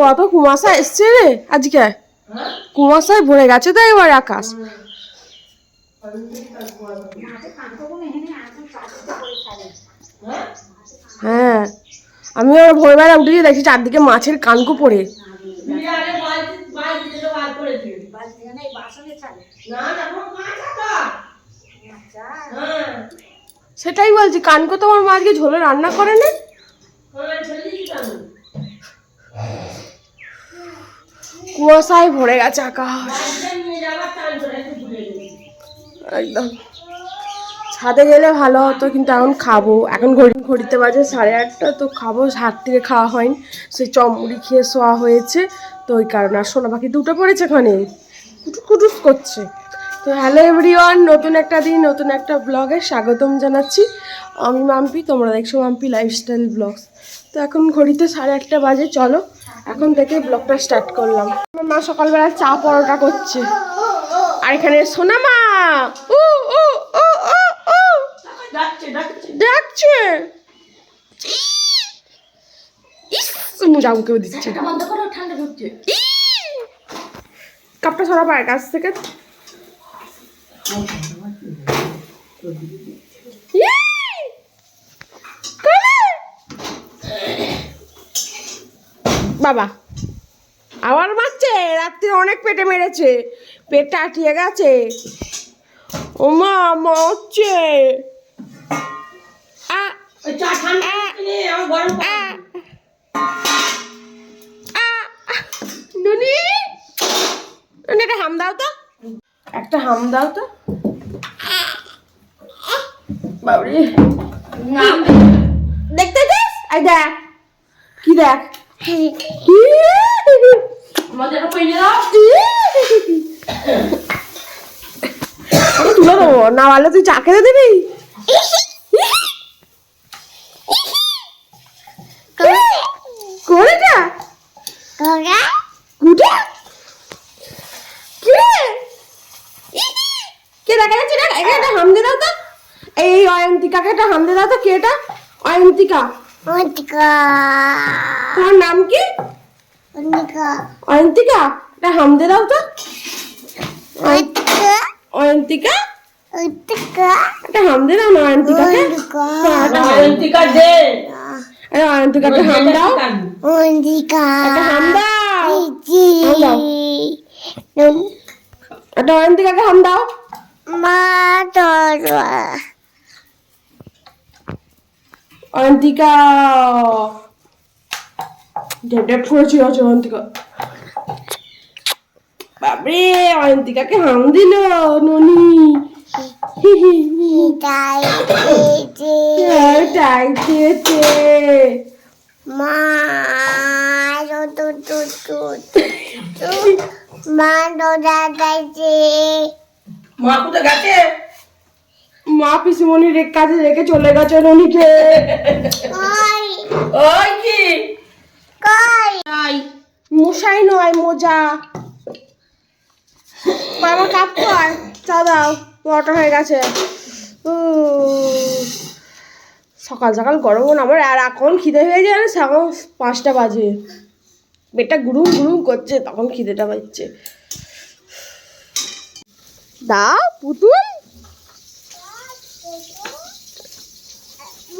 কত কুয়াশা এসছে রে আজকে? কুয়াশায় ভরে গেছে তো এবার আকাশ। হ্যাঁ আমি ওর ভোরবেলা উঠে দেখছি চারদিকে মাছের কানকো পড়ে। সেটাই বলছি, কানকো তোমার মা আজকে ঝোলে রান্না করে না? কুয়াশায় ভরে গেছে আকাশ। একদম। ছাদে গেলে ভালো হতো, কিন্তু এখন খাব। এখন ঘড়ি ঘড়িতে বাজে সাড়ে আটটা, তো খাব। হাত থেকে খাওয়া হয়নি। সেই চমড়ি খেয়ে শোয়া হয়েছে। তো ওই কারণে। আর সোনা পাখি দুটো পড়েছে ওখানে। কুটুস কুটুস করছে। তো হ্যালো এভরিওয়ান, নতুন একটা দিন, নতুন একটা ব্লগে স্বাগতম জানাচ্ছি। আমি মাম্পি, তোমরা দেখছ মাম্পি লাইফস্টাইল ব্লগস। তো এখন ঘড়িতে সাড়ে আটটা বাজে, চলো। এখন থেকে ব্লগটা স্টার্ট করলাম। আমার মা সকালবেলা চা পরোটা করছে। আর এখানে সোনা মা! উ উ উ উ উ! ডাকছে ইস! মোজা মুখেও দিচ্ছে কাপটা সরা পায় কাছ থেকে ই! কোলে! বাবা। আবার মারছে রাত্রে অনেক পেটে মেরেছে পেটটা আটিয়ে গেছে। ও মা মরছে একটা হাম দাও তো। একটা হাম দাও তো। বাবরি। দেখতে দেখ। কি দেখ? কি আমি না পারলে তুই চা খেতে দিবি? কুটে? কি? দেখা যাচ্ছে? না এখানে একটা হাম দিয়ে দাও তো। এই অয়ন্তিকাকে একটা হাম দিয়ে দাও তো, কে এটা? অয়ন্তিকা। তোমার নাম কি? অয়ন্তিকা একটা হাম দিয়ে দাও তো। অয়ন্তিকা একটা হাম দিয়ে দাও না অয়ন্তিকাকে হাম- এই অয়ন্তিকাকে হাম দাও। একটা হাম দাও। একটা অয়ন্তিকাকে হাম দাও। অয়ন্তিকা ডেডে পড়েছিল আছে অয়ন্তিকা বাবরে অয়ন্তিকাকে হাম দিল ননি। মা কোথায় গেছে? মা পিসিমণির কাজে রেখে চলে গেছে ননিকে ওই কি? মশাই নয় মোজা। বাবা কাপ কর চা দাও হয়ে গেছে। সকাল সকাল গরম না আমার আর এখন খিদে হয়ে যায় এখন পাঁচটা বাজে। পেটটা গুরুম গুরুম করছে তখন খিদেটা পাচ্ছে। দাও পুতুল তুই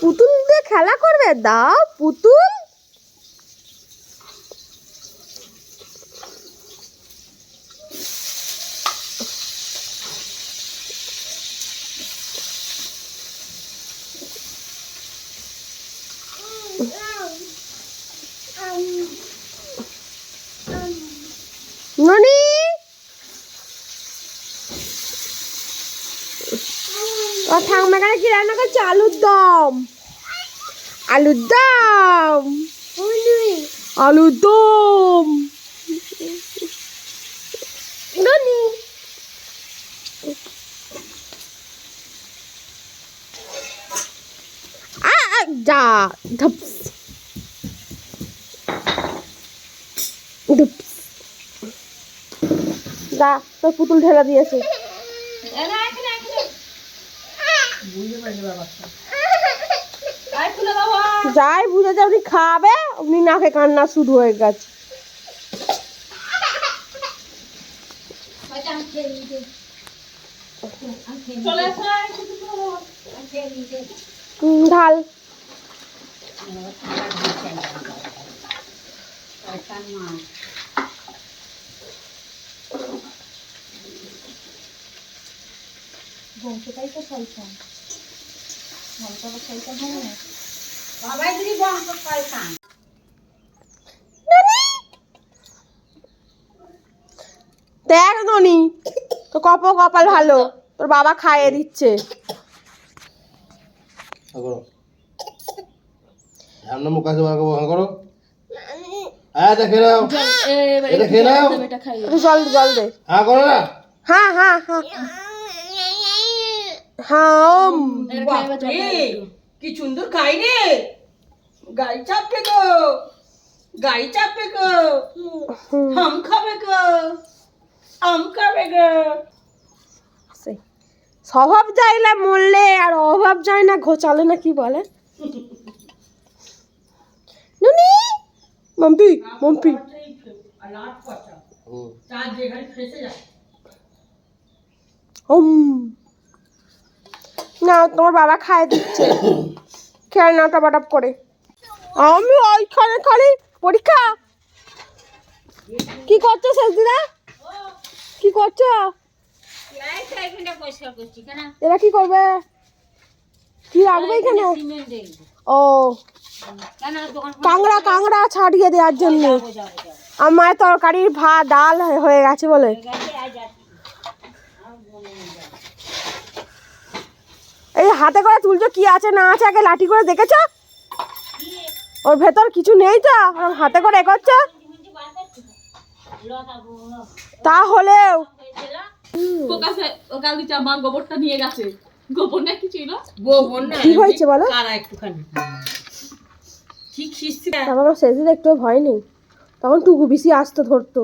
পুতুল দিয়ে খেলা করবে? দাও পুতুল ননি ও ঠাকুমা এখানে কি রান্না করছে আলুর দম। আলুর দম। আলুর দম। যা ধপস। ধপস। যা তোর পুতুল ঢেলা দিয়েছে। যাই বুঝে যাবি খাবে? উনি নাকে কান্না শুরু হয়ে গেছে। দেখ ননি তো কপ কপাল ভালো তোর বাবা খাইয়ে দিচ্ছে। করো। সামনে মুখ আছে বাবা ভাঙ করো। হ্যাঁ দেখে নাও। এটা খেয়ে নাও। জল জল দে। হ্যাঁ করো না। হ্যাঁ হ্যাঁ হ্যাঁ। হাম কি সুন্দর খাই রে গাড়ি চাপবে গো। গাড়ি চাপবে গো। আম খাবে গো। আম খাবে গো। সেই। স্বভাব যাইলে মরলে আর অভাব যায় না ঘোচালে না কি বলে? নুনি মাম্পি মাম্পি। আর লাট পচা হুম। চার যেখানে ফেসে যায় হুম না, তোমার বাবা খাইয়ে দিচ্ছে। খেয়ে নাও টপাটপ করে। আমি ওইখানে খালি পরীক্ষা। কি করছ শেষদিদা কি করছ? এরা কি করবে? কি রাখবে এখানে? ও। কাংড়া কাংড়া ছাড়িয়ে দেওয়ার জন্য। আমার তরকারি ভাত, ডাল হয়ে গেছে বলে। এই হাতে করে তুলছো কি আছে না আছে আগে লাঠি করে দেখেছ? ওর ভেতর কিছু নেই তো হাতে করে করছ তাহলেও ফোকাসে ও কাল দিচ্ছে আমার গোবরটা নিয়ে গেছে। গোবর না কি ছিল? গোবর না কি হয়েছে বলো? একটুখানি? আমার একটু ভয় নেই। তখন টুকু বেশি আসতো ধরতো।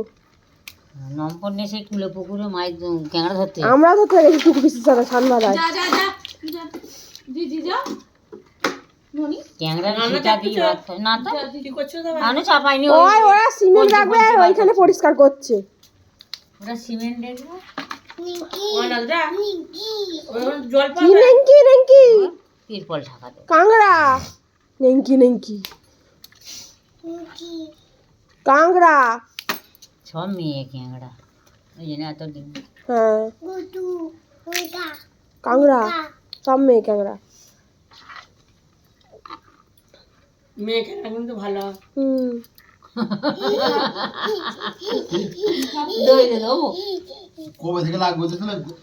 নম্বর নিয়ে সেই কুলে পুকুরে মাছ ক্যাংড়া ধরতে। আমরা ধরতে গেছি টুকু বেশির সাথে সন্ধ্যাবেলায় যা যা যা যা। জি জি যা ওরা সিমেন্ট রাখবে ওইখানে পরিষ্কার করছে। সিমেন্ট দেখব নেংকি নেংকি তিরপল কাংড়া। নেংকি নেংকি কাংড়া। সব মেয়ে ক্যাংড়া। ওই জন্য এত হ্যাঁ। কাংড়া। সব মেয়ে কাংড়া মেয়েকে কিন্তু ভালো। হুম। দই দেবো। কবে থেকে লাগবে তো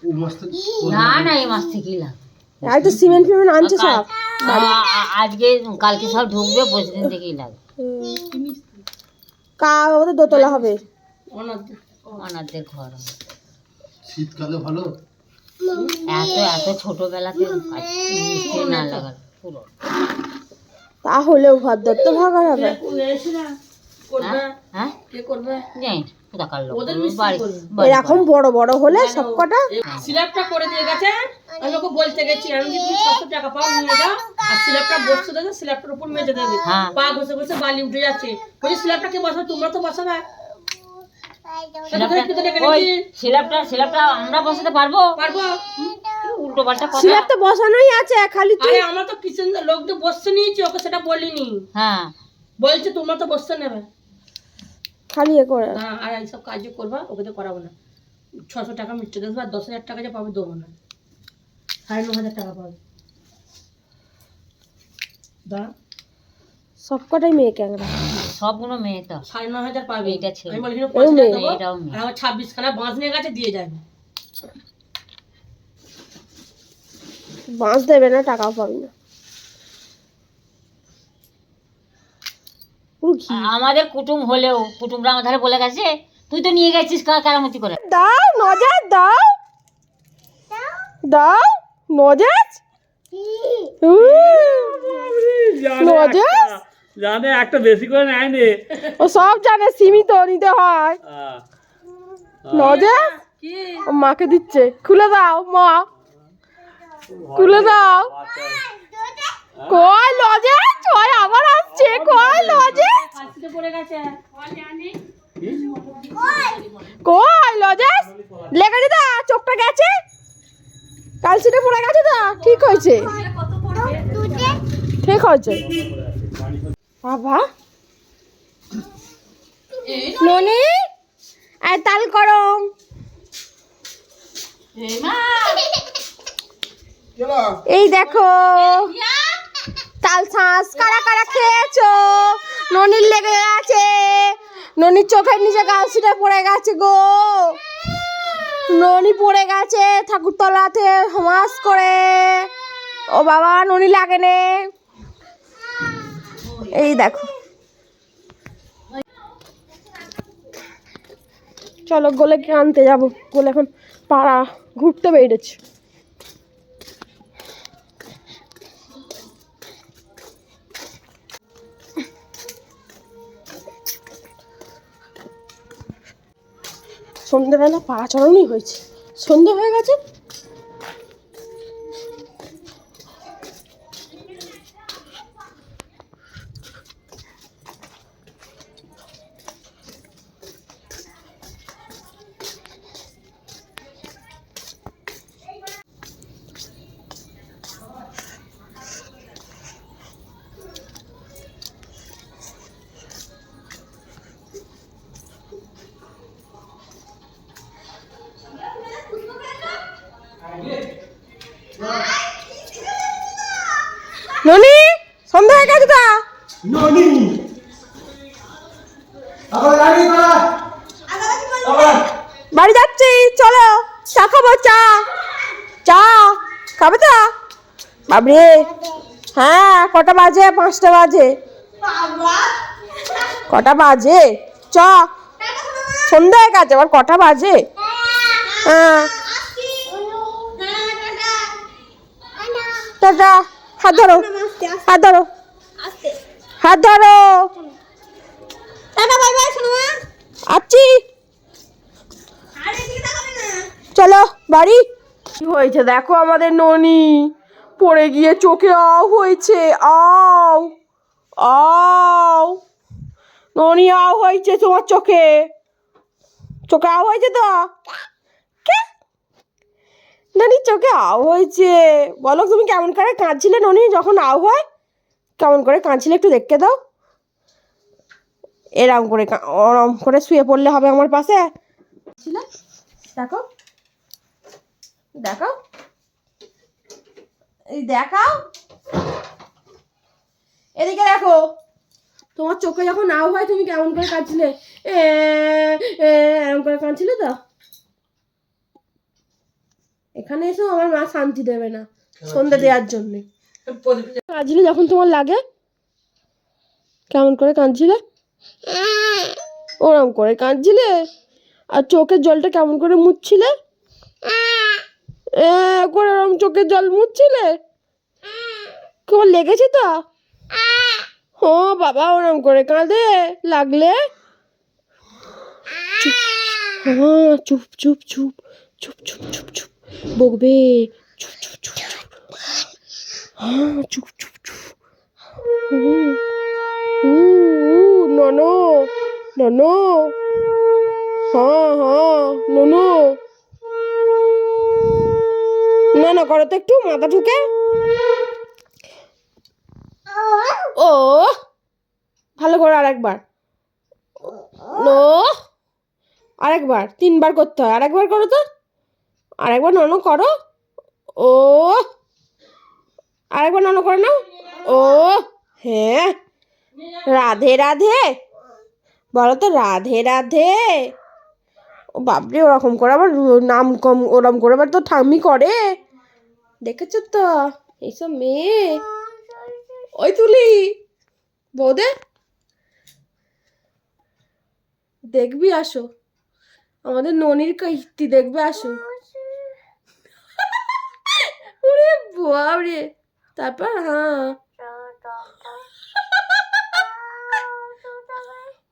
ও মাস থেকে না না এই মাস থেকেই লাগবে। আর তো সিমেন্ট ফিমেন্ট আনছে সব। আজকে কালকে সব ঢুকবে পরশু দিন থেকেই লাগবে। কা ওদের দোতলা হবে। অনাথদের ঘর হবে। শীতকালে ভালো। এত এত ছোটবেলাতে না লাগার পুরো। তাহলেও ঘর দত্ত ভাগার হবে হ্যাঁ? এরকম বড় বড় হলে সব কটা স্ল্যাবটা করে দিয়ে গেছে আমি ওকে বলতে গেছি আমি যে তুমি ছশো টাকা পাও নিয়ে যাও। আর স্ল্যাবটা বসতে দেবে স্ল্যাবটার উপর মেজে দেবে। হ্যাঁ। পা ঘষে ঘষে বালি উঠে যাচ্ছে। বলছি স্ল্যাবটা কে বসাবে তোমরা তো বসাবে। স্ল্যাবটা- একটু তো ডেকে ওই নিয়েছি। স্ল্যাবটা স্ল্যাবটা আমরা বসাতে পারব? পারব। উল্টো পাল্টা কথা। স্ল্যাব তো বসানোই আছে খালি তুই আমরা তো কিচেন লোক তো বসতে নিয়েছি ওকে সেটা বলিনি। হ্যাঁ। বলছে তোমরা তো বসতে নেবে। খালি এ করে। না আর এইসব কাজও করবা ওকে তো করাবো না। ছশো টাকা মিটতে দেবো আর দশ হাজার টাকা যে পাবে দেবো না। সাড়ে ন হাজার টাকা পাবে। দাঁড়া। সব কটাই মেয়ে ক্যাংরা সবগুলো মেয়ে তো। সাড়ে ন হাজার পাবে। এইটা ছেলে। আমি বলি পাঁচ হাজার দেবো। এটাও মেয়ে। আর আমার ছাব্বিশ খানা বাঁশ নিয়ে গেছে দিয়ে যাবে। বাঁশ দেবে না টাকাও পাবি না। আমাদের কুটুম হলেও কুটুমরা আমার ধারে বলে গেছে তুই তো নিয়ে গেছিস কারামতি করে? দাও নজর দাও। দাও নজর নজর জানে একটা বেশি করে নেয় নে। ও সব জানে সীমিত নিতে হয়। নজর ও মাকে দিচ্ছে। খুলে দাও মা। খুলে দাও। কই লজে? ছয় আবার আসছে কই লজে? কই লজেস লেগে দা চোখটা গেছে? কালসিটে পড়ে গেছে তো ঠিক হয়েছে। ঠিক হয়েছে। বাবা। ননি আর তাল করো এই দেখো তাল শাঁস কারা কারা খেয়েছো? ননির লেগে গেছে। ননির চোখের নিচে কালসিটা পড়ে গেছে গো। ননি পড়ে গেছে ঠাকুরতলাতে হমাস করে। ও বাবা ননি লাগে নে। এই দেখো। চলো গোলেকে আনতে যাব। গোলে এখন পাড়া ঘুরতে বেরিয়েছে। সন্ধ্যেবেলা পাড়া চড়ানোই হয়েছে। সন্ধে হয়ে গেছে। হ্যাঁ কটা বাজে? পাঁচটা বাজে। কটা বাজে? চ। সন্ধ্যা হয়ে গেছে আবার কটা বাজে? হ্যাঁ। টাটা। হাত ধরো। হাত ধরো। হাত ধরো। আচ্ছি। চলো বাড়ি। কি হয়েছে? দেখো আমাদের ননি। পড়ে গিয়ে চোখে আও হয়েছে, আও আও। ননি আও হয়েছে তোমার চোখে। চোখে আও হয়েছে তো? ননি চোখে আও হয়েছে। বলো তুমি কেমন করে কাঁদছিলে ননি যখন আও হয়? কেমন করে কাঁদছিলে একটু দেখতে দাও। এরম করে ওরম করে শুয়ে পড়লে হবে আমার পাশে। দেখো। দেখো। এই দেখাও। এদিকে দেখো তোমার চোখে যখন নাও হয় তুমি কেমন করে কাঁদছিলে? এ এ, এরম করে কাঁদছিলে তো? এখানে এসেও আমার মা শান্তি দেবে না সন্ধ্যে দেওয়ার জন্যে। কাঁদছিলে যখন তোমার লাগে? কেমন করে কাঁদছিলে? ওরম করে কাঁদছিলে? আর চোখের জলটা কেমন করে মুছছিলে? করে ওরম চোখের জল মুছছিলে কেমন লেগেছে তো ও বাবা ওরম করে কাঁদে লাগলে হ্যাঁ চুপ চুপ চুপ চুপ চুপ চুপ চুপ বকবে চুপ চুপ চুপ চুপ হ্যাঁ চুপ চুপ চুপ উ ননো ননো হ্যাঁ হ্যাঁ ননো না না করো তো একটু মাথা ঢুকে। ও, ভালো করে আরেকবার। নো, আরেকবার, তিনবার করতে হয়। আরেকবার করো তো। আরেকবার ননো করো। ও, আরেকবার ননো করে নাও। ও হ্যাঁ। রাধে রাধে। বলো তো, রাধে রাধে। ও বাপরে, ওরকম করে আবার নাম কম, ওরকম করে আবার তো ঠাম্মি করে। দেখেছ তো? এইসব মেয়ে। ওই তুলি। বৌদে। দেখবি, আসো। আমাদের ননির কীর্তি দেখবে, আসো। ওরে বাবরে তারপর হ্যাঁ।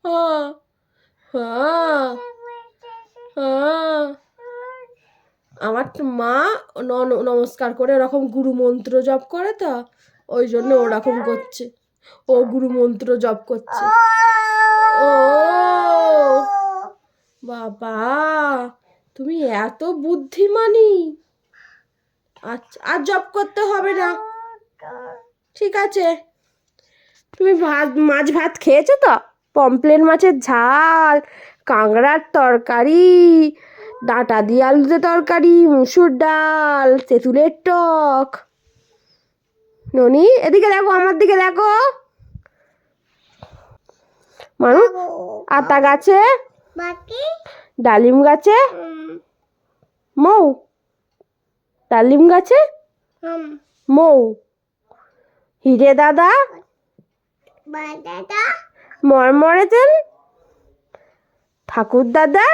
হ্যাঁ। হ্যাঁ। হ্যাঁ। আমার তো মা নমস্কার করে ওরকম গুরু মন্ত্র জপ করে তো, ওই জন্য ওরকম করছে। ও গুরু মন্ত্র জপ করছে। ও! বাবা, তুমি এত বুদ্ধিমানি। আচ্ছা আর জব করতে হবে না। ঠিক আছে। তুমি ভাত, মাছ ভাত খেয়েছো তো? পমপ্লেট মাছের ঝাল, কাঁকড়ার তরকারি ডাঁটা দিয়ে আলুতে তরকারি মুসুর ডাল তেঁতুলের টক। ননি এদিকে দেখো আমার দিকে দেখো। মানু আতা গাছে? ডালিম গাছে? মৌ? ডালিম গাছে? মৌ? হিরে দাদা? মরমরে তেল? ঠাকুর দাদা?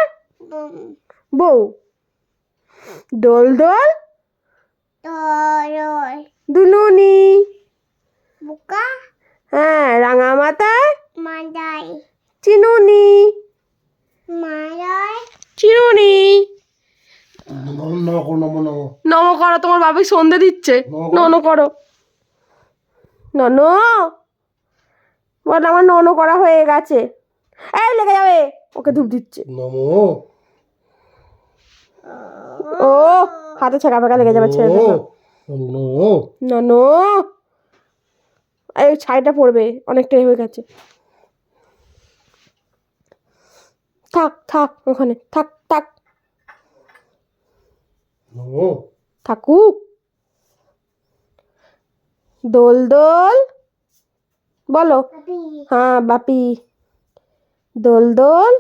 বউ। দোল দোল। দুলুনি। হ্যাঁ রাঙা মাথায় চিনুনি। চিনুনি। নম নম নম করো তোমার বাবু সন্ধে দিচ্ছে। নন করো। নন। বল আমার নন করা হয়ে গেছে। এই লেগে যাবে। ওকে ধূপ দিচ্ছে। নম। ও হাতে ছেঁকা ফেঁকা লেগে যাবে ছেড়ে নম নন এই ছাইটা পড়বে অনেকটাই হয়ে গেছে। থাক থাক ওখানে। থাক থাক। থাকুক। দোল দোল। বলো। হ্যাঁ বাপি। দোল দোল।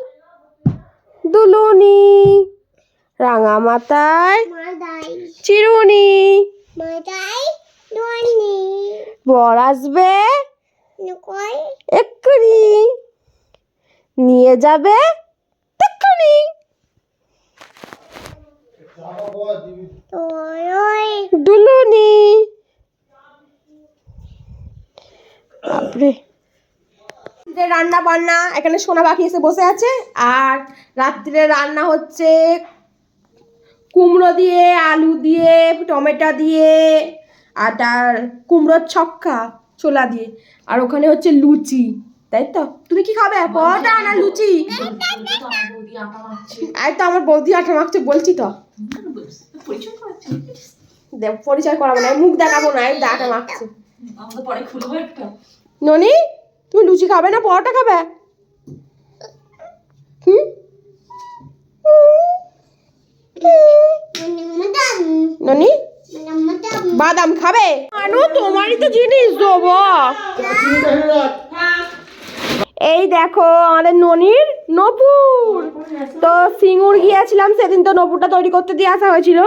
দুলুনি। রাঙা মাথায় চিরুনি। বর আসবে এক্ষুনি। নিয়ে যাবে এক্ষুনি। দুলুনি। বাপরে। রান্না বান্না এখানে সোনা বাকি এসে বসে আছে। আর রাত্রিরে রান্না হচ্ছে কুমড়ো দিয়ে আলু দিয়ে টমেটো দিয়ে আর তার কুমড়োর ছক্কা ছোলা দিয়ে। আর ওখানে হচ্ছে লুচি তাই তো? তুমি কি খাবে? পরোটা না লুচি? আর তো আমার বৌদি আটা মাখছে বলছি তো। পরিচয় করাবো না মুখ দেখাবো না এই আটা মাখছে। ননি তুমি লুচি খাবে না পরোটা খাবে? হুম? ননি? বাদাম খাবে? আনো তোমারই তো জিনিস দেবো। এই দেখো আমাদের ননির নপুর। তো সিঙ্গুর গিয়েছিলাম সেদিন তো নপুরটা তৈরি করতে দিয়ে আসা হয়েছিল।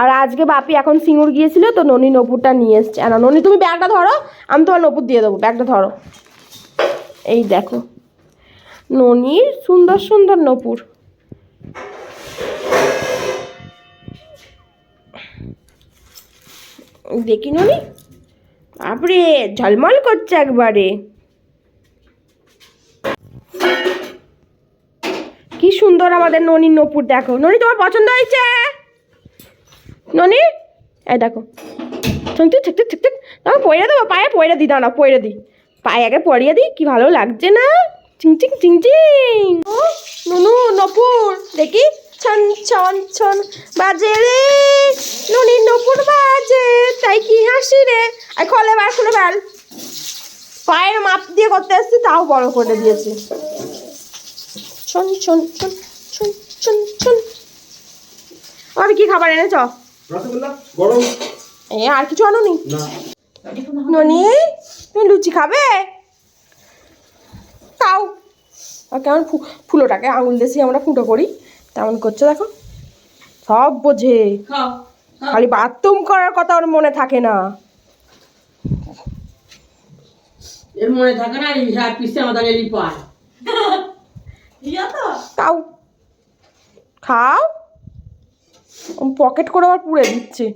আর আজকে বাপি এখন সিঙ্গুর গিয়েছিল তো ননি নপুরটা নিয়ে এসছে। আর ননি তুমি ব্যাগটা ধরো আমি তোমার নপুর দিয়ে দেবো ব্যাগটা ধরো। এই দেখো ননির সুন্দর সুন্দর নপুর। দেখি ননি? বাপরে ঝলমল করছে একবারে। কি সুন্দর আমাদের ননির নপুর দেখো। ননি তোমার পছন্দ হয়েছে? ননি? এই দেখো। শুনতে ঠিক ঠিক ঠিক তোমার পয়রা দেবো পায়ে পয়রা দিই দাঁড়া পয়রা দিই পায়ে আগে পরিয়ে দিই কি ভালো লাগছে না? চিং চিং চিং চিং। ও, নুনু নপুর দেখি। ছন ছন ছন বাজে রে। ননির নপুর বাজে তাই কি হাসি রে? আর খলে বার খুলে বেল পায়ের মাপ দিয়ে করতে এসছি তাও বড় করে দিয়েছি। ছন ছন ছন ছন ছন ছন আর কি খাবার এনেছ? এ আর কিছু আনো নি? ননি তুমি লুচি খাবে? তাও। কেমন ফুলোটাকে আঙুল দেশি আমরা ফুটো করি। তেমন করছ দেখো। সব বোঝে। খালি বাথরুম করার কথা ওর মনে থাকে না। এর মনে থাকে না পিসে আমাদের এলি পায়। তাও। খাও। পকেট করে আবার পুড়ে দিচ্ছে।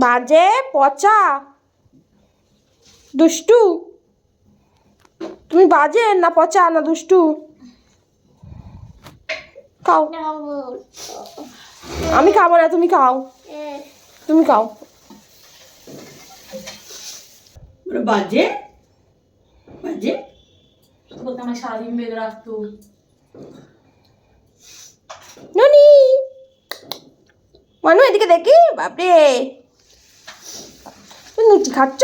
বাজে পচা। দুষ্টু। তুমি বাজে না পচা না দুষ্টু? খাও। আমি খাব না তুমি খাও। তুমি খাও। বাজে? বাজে? বলতে আমার সারাদিন বেঁধে রাখতো। ননি! মানু এদিকে দেখি বাপরে! তুমি লুচি খাচ্ছ?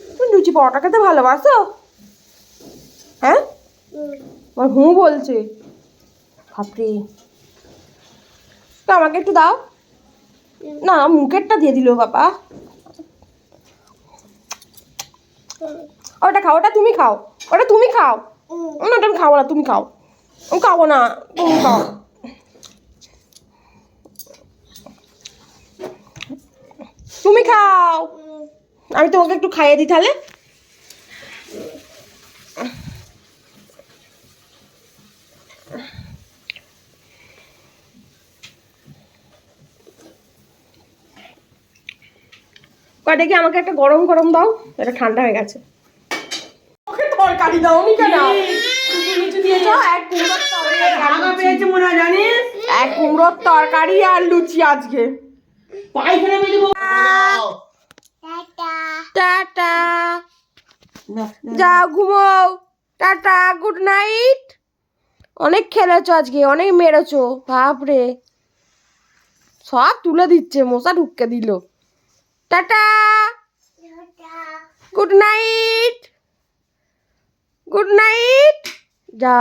তুমি লুচি পরোটা খেতে ভালোবাসো? হ্যাঁ? আমার হুঁ বলছে। তো আমাকে একটু দাও। না মুখেরটা দিয়ে দিল বাবা। ওটা খাও ওটা তুমি খাও। ওটা তুমি খাও। না ওটা আমি খাব না তুমি খাও। আমি খাব না তুমি খাও। তুমি খাও। আমি তোমাকে একটু খাইয়ে দিই তাহলে। কয় দেখি আমাকে একটা গরম গরম দাও? এটা ঠান্ডা হয়ে গেছে। ওকে তরকারি দাও নি কেন এক কুমড়োর তরকারি। আর লুচি। এক কুমড়োর তরকারি আর লুচি আজকে। টাটা। যাও ঘুমোও। Tata good night. অনেক খেলেছো আজকে অনেক মেরেছো। বাপরে। সব তুলে দিচ্ছে মশা ঢুককে দিল। Tata. Good night good night যা।